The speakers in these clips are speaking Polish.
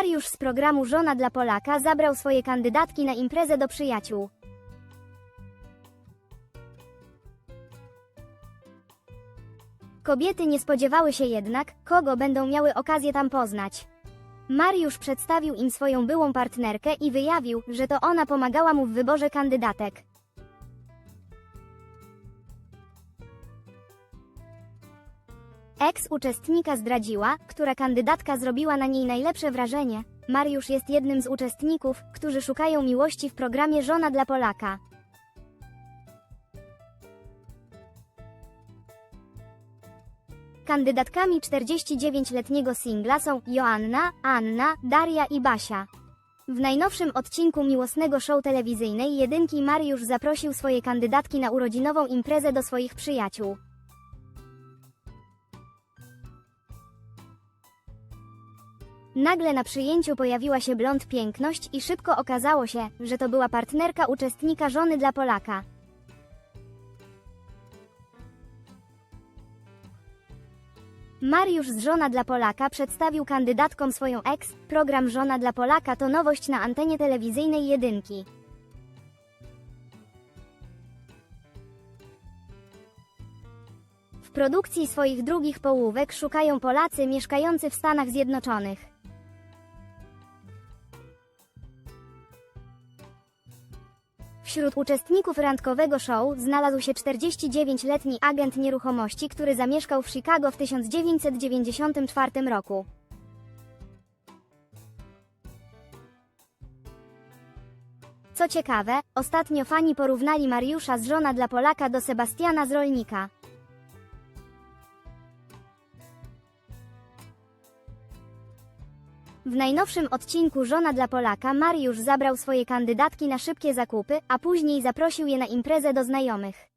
Mariusz z programu Żona dla Polaka zabrał swoje kandydatki na imprezę do przyjaciół. Kobiety nie spodziewały się jednak, kogo będą miały okazję tam poznać. Mariusz przedstawił im swoją byłą partnerkę i wyjawił, że to ona pomagała mu w wyborze kandydatek. Ex uczestnika zdradziła, która kandydatka zrobiła na niej najlepsze wrażenie. Mariusz jest jednym z uczestników, którzy szukają miłości w programie Żona dla Polaka. Kandydatkami 49-letniego singla są Joanna, Anna, Daria i Basia. W najnowszym odcinku miłosnego show telewizyjnej Jedynki Mariusz zaprosił swoje kandydatki na urodzinową imprezę do swoich przyjaciół. Nagle na przyjęciu pojawiła się blond piękność i szybko okazało się, że to była partnerka uczestnika żony dla Polaka. Mariusz z Żona dla Polaka przedstawił kandydatkom swoją ex. Program Żona dla Polaka to nowość na antenie telewizyjnej jedynki. W produkcji swoich drugich połówek szukają Polacy mieszkający w Stanach Zjednoczonych. Wśród uczestników randkowego show znalazł się 49-letni agent nieruchomości, który zamieszkał w Chicago w 1994 roku. Co ciekawe, ostatnio fani porównali Mariusza z żona dla Polaka do Sebastiana z Rolnika. W najnowszym odcinku Żona dla Polaka Mariusz zabrał swoje kandydatki na szybkie zakupy, a później zaprosił je na imprezę do znajomych.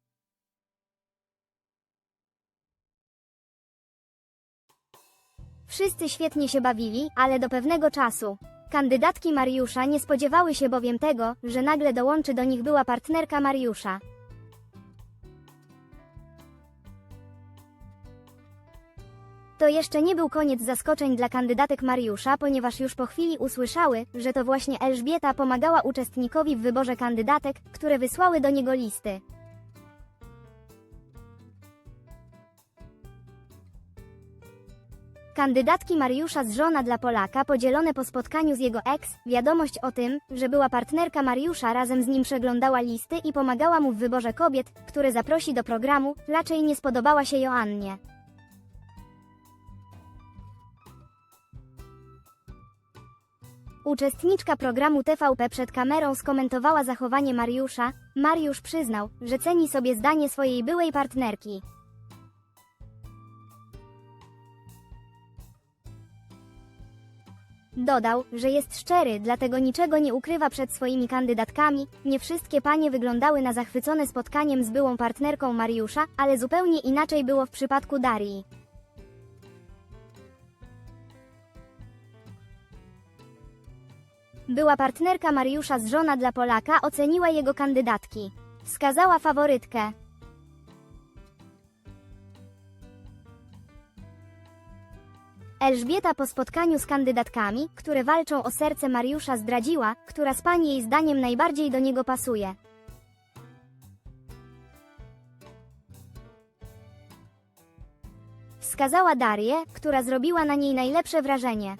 Wszyscy świetnie się bawili, ale do pewnego czasu. Kandydatki Mariusza nie spodziewały się bowiem tego, że nagle dołączy do nich była partnerka Mariusza. To jeszcze nie był koniec zaskoczeń dla kandydatek Mariusza, ponieważ już po chwili usłyszały, że to właśnie Elżbieta pomagała uczestnikowi w wyborze kandydatek, które wysłały do niego listy. Kandydatki Mariusza z żona dla Polaka podzielone po spotkaniu z jego ex, wiadomość o tym, że była partnerka Mariusza razem z nim przeglądała listy i pomagała mu w wyborze kobiet, które zaprosi do programu, raczej nie spodobała się Joannie. Uczestniczka programu TVP przed kamerą skomentowała zachowanie Mariusza. Mariusz przyznał, że ceni sobie zdanie swojej byłej partnerki. Dodał, że jest szczery, dlatego niczego nie ukrywa przed swoimi kandydatkami. Nie wszystkie panie wyglądały na zachwycone spotkaniem z byłą partnerką Mariusza, ale zupełnie inaczej było w przypadku Darii. Była partnerka Mariusza z żona dla Polaka oceniła jego kandydatki. Wskazała faworytkę. Elżbieta po spotkaniu z kandydatkami, które walczą o serce Mariusza zdradziła, która z pań jej zdaniem najbardziej do niego pasuje. Wskazała Darię, która zrobiła na niej najlepsze wrażenie.